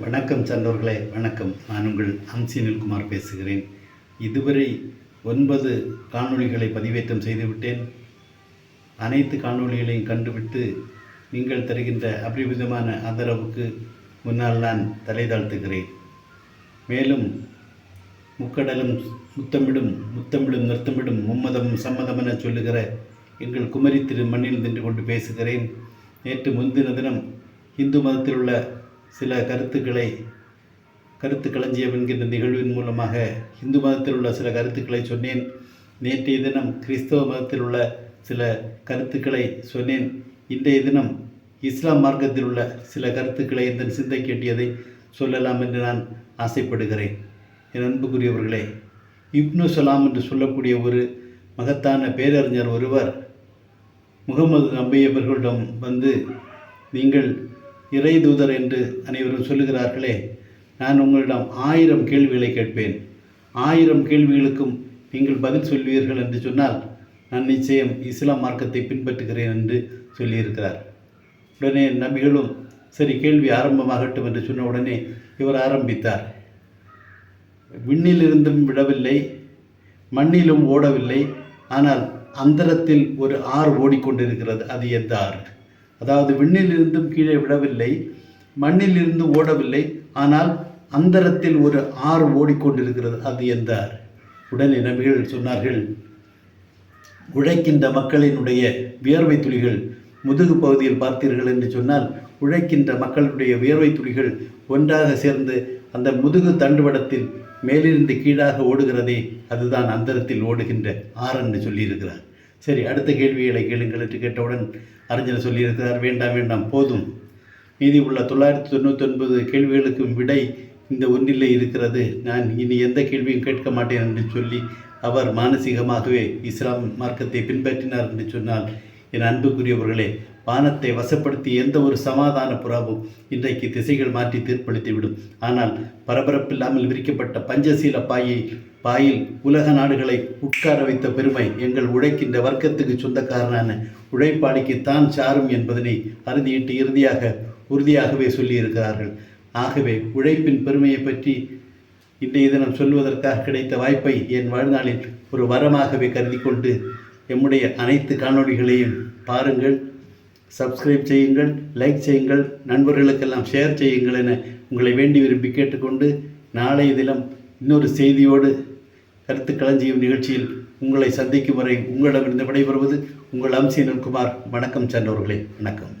வணக்கம் சான்றோர்களே வணக்கம். நான் உங்கள் அம்சி நில்குமார் பேசுகிறேன். இதுவரை ஒன்பது காணொளிகளை பதிவேற்றம் செய்துவிட்டேன். அனைத்து காணொளிகளையும் கண்டுவிட்டு நீங்கள் தருகின்ற அபரிமிதமான ஆதரவுக்கு முன்னால் நான் தலை தாழ்த்துகிறேன். மேலும் முக்கடலும் முத்தமிடும் முத்தமிடும் நிறுத்தமிடும் மும்மதம் சம்மதம் என சொல்லுகிற எங்கள் குமரி திரு மண்ணில் நின்று கொண்டு பேசுகிறேன். நேற்று முன்தின தினம் இந்து மதத்தில் உள்ள சில கருத்துக்களை கருத்து களஞ்சியம் என்கின்ற நிகழ்வின் மூலமாக இந்து மதத்தில் உள்ள சில கருத்துக்களை சொன்னேன். நேற்றைய தினம் கிறிஸ்தவ மதத்தில் உள்ள சில கருத்துக்களை சொன்னேன். இன்றைய தினம் இஸ்லாம் மார்க்கத்தில் உள்ள சில கருத்துக்களை இந்த சிந்தை கேட்டியதை சொல்லலாம் என்று நான் ஆசைப்படுகிறேன். என் அன்புக்குரியவர்களே இப்னு சலாம் என்று சொல்லக்கூடிய ஒரு மகத்தான பேரறிஞர் ஒருவர் முகமது நம்பியவர்களிடம் வந்து நீங்கள் இறை தூதர் என்று அனைவரும் சொல்லுகிறார்களே நான் உங்களிடம் ஆயிரம் கேள்விகளை கேட்பேன். ஆயிரம் கேள்விகளுக்கும் நீங்கள் பதில் சொல்வீர்கள் என்று சொன்னால் நான் நிச்சயம் இஸ்லாம் மார்க்கத்தை பின்பற்றுகிறேன் என்று சொல்லியிருக்கிறார். உடனே நபிகளும் சரி கேள்வி ஆரம்பமாகட்டும் என்று சொன்ன உடனே இவர் ஆரம்பித்தார். விண்ணிலிருந்தும் விடவில்லை மண்ணிலும் ஓடவில்லை ஆனால் அந்தரத்தில் ஒரு ஆறு ஓடிக்கொண்டிருக்கிறது அது எந்த ஆறு? அதாவது விண்ணிலிருந்தும் கீழே விடவில்லை மண்ணிலிருந்து ஓடவில்லை ஆனால் அந்தரத்தில் ஒரு ஆறு ஓடிக்கொண்டிருக்கிறது அது எந்த ஆறு உடனே நபிகள் சொன்னார்கள் உழைக்கின்ற மக்களினுடைய வியர்வை துளிகள் முதுகு பகுதியில் பார்த்தீர்கள் என்று சொன்னால் உழைக்கின்ற மக்களுடைய வியர்வை துளிகள் ஒன்றாக சேர்ந்து அந்த முதுகு தண்டுவடத்தில் மேலிருந்து கீழாக ஓடுகிறதே அதுதான் அந்தரத்தில் ஓடுகின்ற ஆறு என்று சொல்லியிருக்கிறார். சரி அடுத்த கேள்விகளை கேளுங்கள் என்று கேட்டவுடன் அறிஞர் சொல்லியிருக்கிறார் வேண்டாம் வேண்டாம் போதும். மீதி உள்ள தொள்ளாயிரத்தி தொண்ணூத்தொன்பது கேள்விகளுக்கும் விடை இந்த ஒன்றிலே இருக்கிறது. நான் இனி எந்த கேள்வியும் கேட்க மாட்டேன் என்று சொல்லி அவர் மானசீகமாகவே இஸ்லாம் மார்க்கத்தை பின்பற்றினார் என்று சொன்னால் என் அன்புக்குரியவர்களே வானத்தை வசப்படுத்தி எந்த ஒரு சமாதான புறாவும் இன்றைக்கு திசைகள் மாற்றி தீர்ப்பளித்துவிடும். ஆனால் பரபரப்பில்லாமல் விரிக்கப்பட்ட பஞ்சசீல பாயை பாயில் உலக நாடுகளை உட்கார வைத்த பெருமை எங்கள் உழைக்கின்ற வர்க்கத்துக்கு சொந்தக்காரனான உழைப்பாளிக்கு தான் சாரும் என்பதனை அறுதியிட்டு இறுதியாக உறுதியாகவே சொல்லியிருக்கிறார்கள். ஆகவே உழைப்பின் பெருமையை பற்றி இன்றைய தினம் சொல்வதற்காக கிடைத்த வாய்ப்பை என் வாழ்நாளில் ஒரு வரமாகவே கருதி கொண்டு எம்முடைய அனைத்து காணொளிகளையும் பாருங்கள் சப்ஸ்கிரைப் செய்யுங்கள் லைக் செய்யுங்கள் நண்பர்களுக்கெல்லாம் ஷேர் செய்யுங்கள் என உங்களை வேண்டி விரும்பி கேட்டுக்கொண்டு நாளைய தினம் இன்னொரு செய்தியோடு கருத்து களஞ்சியம் நிகழ்ச்சியில் உங்களை சந்திக்கும் வரை உங்களிடமிருந்து விடைபெறுவது உங்கள் அம்சி குமார். வணக்கம் சென்றவர்களே வணக்கம்.